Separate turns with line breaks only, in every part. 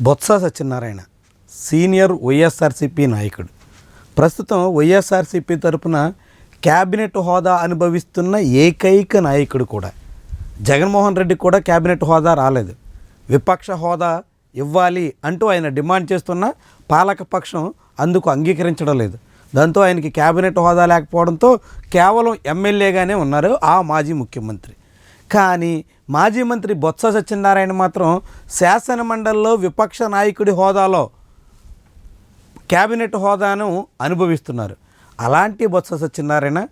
Botsa Satyanarayana senior YSRCP నాయకుడు. ప్రస్తుతం వైఎస్ఆర్సీపీ తరపున క్యాబినెట్ హోదా అనుభవిస్తున్న ఏకైక నాయకుడు కూడా. జగన్మోహన్ రెడ్డి కూడా క్యాబినెట్ హోదా రాలేదు. విపక్ష హోదా ఇవ్వాలి అంటూ ఆయన డిమాండ్ చేస్తున్న పాలకపక్షం అందుకు అంగీకరించడం లేదు. దాంతో ఆయనకి క్యాబినెట్ హోదా లేకపోవడంతో కేవలం ఎమ్మెల్యేగానే ఉన్నారు ఆ మాజీ ముఖ్యమంత్రి. కానీ మాజీ మంత్రి బొత్స సత్యనారాయణ మాత్రం శాసనమండలిలో విపక్ష నాయకుడి హోదాలో క్యాబినెట్ హోదాను అనుభవిస్తున్నారు. అలాంటి బొత్స సత్యనారాయణ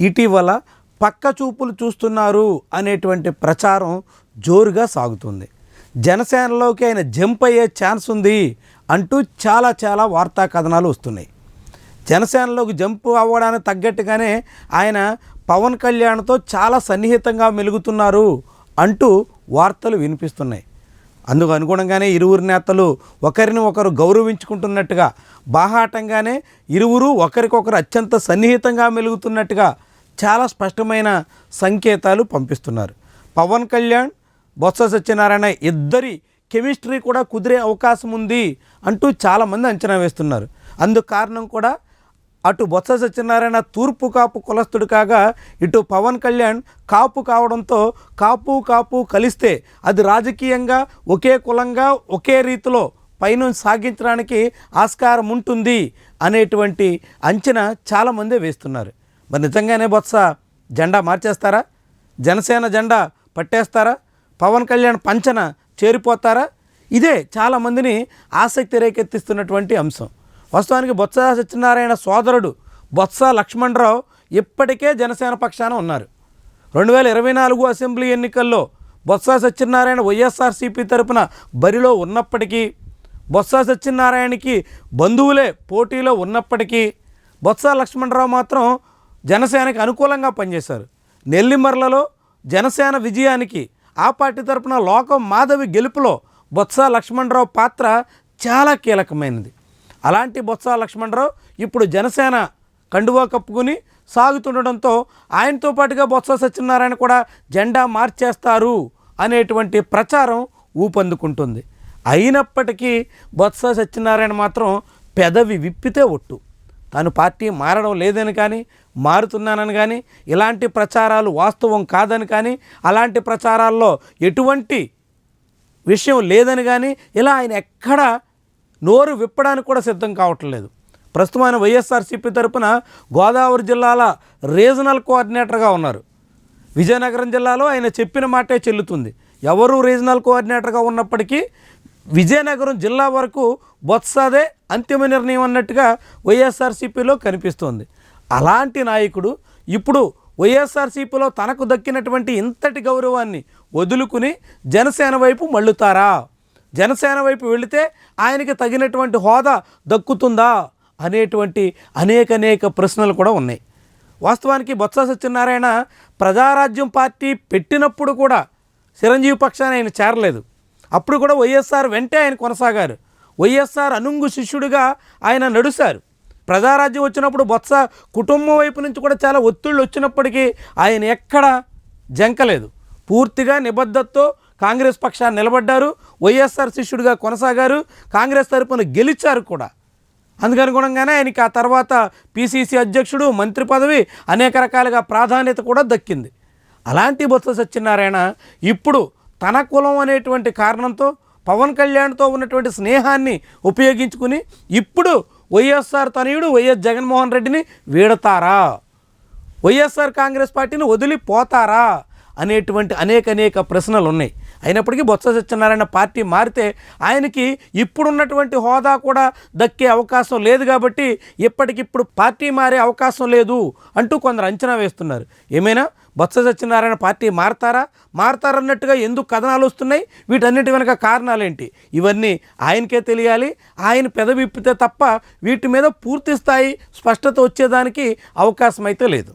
ఇటీవల పక్క చూపులు చూస్తున్నారు అనేటువంటి ప్రచారం జోరుగా సాగుతుంది. జనసేనలోకి ఆయన జంప్ అయ్యే ఛాన్స్ ఉంది అంటూ చాలా చాలా వార్తా కథనాలు వస్తున్నాయి. జనసేనలోకి జంప్ అవ్వడానికి తగ్గట్టుగానే ఆయన పవన్ కళ్యాణ్తో చాలా సన్నిహితంగా మెలుగుతున్నారు అంటూ వార్తలు వినిపిస్తున్నాయి. అందుకు అనుగుణంగానే ఇరువురు నేతలు ఒకరిని ఒకరు గౌరవించుకుంటున్నట్టుగా బాహాటంగానే ఇరువురు ఒకరికొకరు అత్యంత సన్నిహితంగా మెలుగుతున్నట్టుగా చాలా స్పష్టమైన సంకేతాలు పంపిస్తున్నారు. పవన్ కళ్యాణ్ బొత్స సత్యనారాయణ ఇద్దరి కెమిస్ట్రీ కూడా కుదిరే అవకాశం ఉంది అంటూ చాలామంది అంచనా వేస్తున్నారు. అందుకు కారణం కూడా అటు బొత్స సత్యనారాయణ తూర్పు కాపు కులస్తుడు కాగా ఇటు పవన్ కళ్యాణ్ కాపు కావడంతో కాపు కాపు కలిస్తే అది రాజకీయంగా ఒకే కులంగా ఒకే రీతిలో పైన సాగించడానికి ఆస్కారం ఉంటుంది అనేటువంటి అంచనా చాలామందే వేస్తున్నారు. మరి నిజంగానే బొత్స జెండా మార్చేస్తారా? జనసేన జెండా పట్టేస్తారా? పవన్ కళ్యాణ్ పంచన చేరిపోతారా? ఇదే చాలామందిని ఆసక్తి రేకెత్తిస్తున్నటువంటి అంశం. వాస్తవానికి బొత్స సత్యనారాయణ సోదరుడు బొత్స లక్ష్మణరావు ఇప్పటికే జనసేన పక్షాన ఉన్నారు. రెండు వేల ఇరవై నాలుగు అసెంబ్లీ ఎన్నికల్లో బొత్స సత్యనారాయణ వైఎస్ఆర్సీపీ తరపున బరిలో ఉన్నప్పటికీ బొత్స సత్యనారాయణకి బంధువులే పోటీలో ఉన్నప్పటికీ బొత్స లక్ష్మణరావు మాత్రం జనసేనకి అనుకూలంగా పనిచేశారు. నెల్లిమర్లలో జనసేన విజయానికి ఆ పార్టీ తరపున లోకం మాధవి గెలుపులో బొత్స లక్ష్మణరావు పాత్ర చాలా కీలకమైనది. అలాంటి బొత్స లక్ష్మణరావు ఇప్పుడు జనసేన కండువా కప్పుకుని సాగుతుండడంతో ఆయనతో పాటుగా బొత్స సత్యనారాయణ కూడా జెండా మార్చేస్తారు అనేటువంటి ప్రచారం ఊపందుకుంటుంది. అయినప్పటికీ బొత్స సత్యనారాయణ మాత్రం పెదవి విప్పితే ఒట్టు. తాను పార్టీ మారడం లేదని కానీ మారుతున్నానని కానీ ఇలాంటి ప్రచారాలు వాస్తవం కాదని కానీ అలాంటి ప్రచారాల్లో ఎటువంటి విషయం లేదని కానీ ఇలా ఆయన ఎక్కడా నోరు విప్పడానికి కూడా సిద్ధం కావట్లేదు. ప్రస్తుతం ఆయన వైఎస్ఆర్సీపీ తరపున గోదావరి జిల్లాల రీజనల్ కోఆర్డినేటర్గా ఉన్నారు. విజయనగరం జిల్లాలో ఆయన చెప్పిన మాటే చెల్లుతుంది. ఎవరు రీజనల్ కోఆర్డినేటర్గా ఉన్నప్పటికీ విజయనగరం జిల్లా వరకు బొత్సదే అంతిమ నిర్ణయం అన్నట్టుగా వైఎస్ఆర్సీపీలో కనిపిస్తోంది. అలాంటి నాయకుడు ఇప్పుడు వైఎస్ఆర్సీపీలో తనకు దక్కినటువంటి ఇంతటి గౌరవాన్ని వదులుకుని జనసేన వైపు మళ్ళుతారా? జనసేన వైపు వెళితే ఆయనకి తగినటువంటి హోదా దక్కుతుందా అనేటువంటి అనేక అనేక ప్రశ్నలు కూడా ఉన్నాయి. వాస్తవానికి బొత్స సత్యనారాయణ ప్రజారాజ్యం పార్టీ పెట్టినప్పుడు కూడా చిరంజీవి పక్షాన్ని ఆయన చేరలేదు. అప్పుడు కూడా వైఎస్ఆర్ వెంటే ఆయన కొనసాగారు. వైఎస్ఆర్ అనుంగు శిష్యుడిగా ఆయన నడుశారు. ప్రజారాజ్యం వచ్చినప్పుడు బొత్స కుటుంబం వైపు నుంచి కూడా చాలా ఒత్తిళ్ళు వచ్చినప్పటికీ ఆయన ఎక్కడ జంకలేదు. పూర్తిగా నిబద్ధతతో కాంగ్రెస్ పక్షాన్ని నిలబడ్డారు వైఎస్ఆర్ శిష్యుడిగా కొనసాగారు కాంగ్రెస్ తరపున గెలిచారు కూడా. అందుకనుగుణంగానే ఆయనకి ఆ తర్వాత పిసిసి అధ్యక్షుడు మంత్రి పదవి అనేక రకాలుగా ప్రాధాన్యత కూడా దక్కింది. అలాంటి బొత్స సత్యనారాయణ ఇప్పుడు తన కులం అనేటువంటి కారణంతో పవన్ కళ్యాణ్తో ఉన్నటువంటి స్నేహాన్ని ఉపయోగించుకుని ఇప్పుడు వైఎస్ఆర్ తనయుడు వైఎస్ జగన్మోహన్ రెడ్డిని వీడతారా? వైఎస్ఆర్ కాంగ్రెస్ పార్టీని వదిలిపోతారా? అనేటువంటి అనేక అనేక ప్రశ్నలు ఉన్నాయి అయినప్పటికీ బొత్స సత్యనారాయణ పార్టీ మారితే ఆయనకి ఇప్పుడున్నటువంటి హోదా కూడా దక్కే అవకాశం లేదు కాబట్టి ఇప్పటికిప్పుడు పార్టీ మారే అవకాశం లేదు అంటూ కొందరు అంచనా వేస్తున్నారు. ఏమైనా బొత్స సత్యనారాయణ పార్టీ మారతారా? మారతారన్నట్టుగా ఎందుకు కథనాలు వస్తున్నాయి? వీటన్నిటి వెనక కారణాలేంటి? ఇవన్నీ ఆయనకే తెలియాలి. ఆయన పెదవిప్పితే తప్ప వీటి మీద పూర్తి స్థాయి స్పష్టత వచ్చేదానికి అవకాశం అయితే లేదు.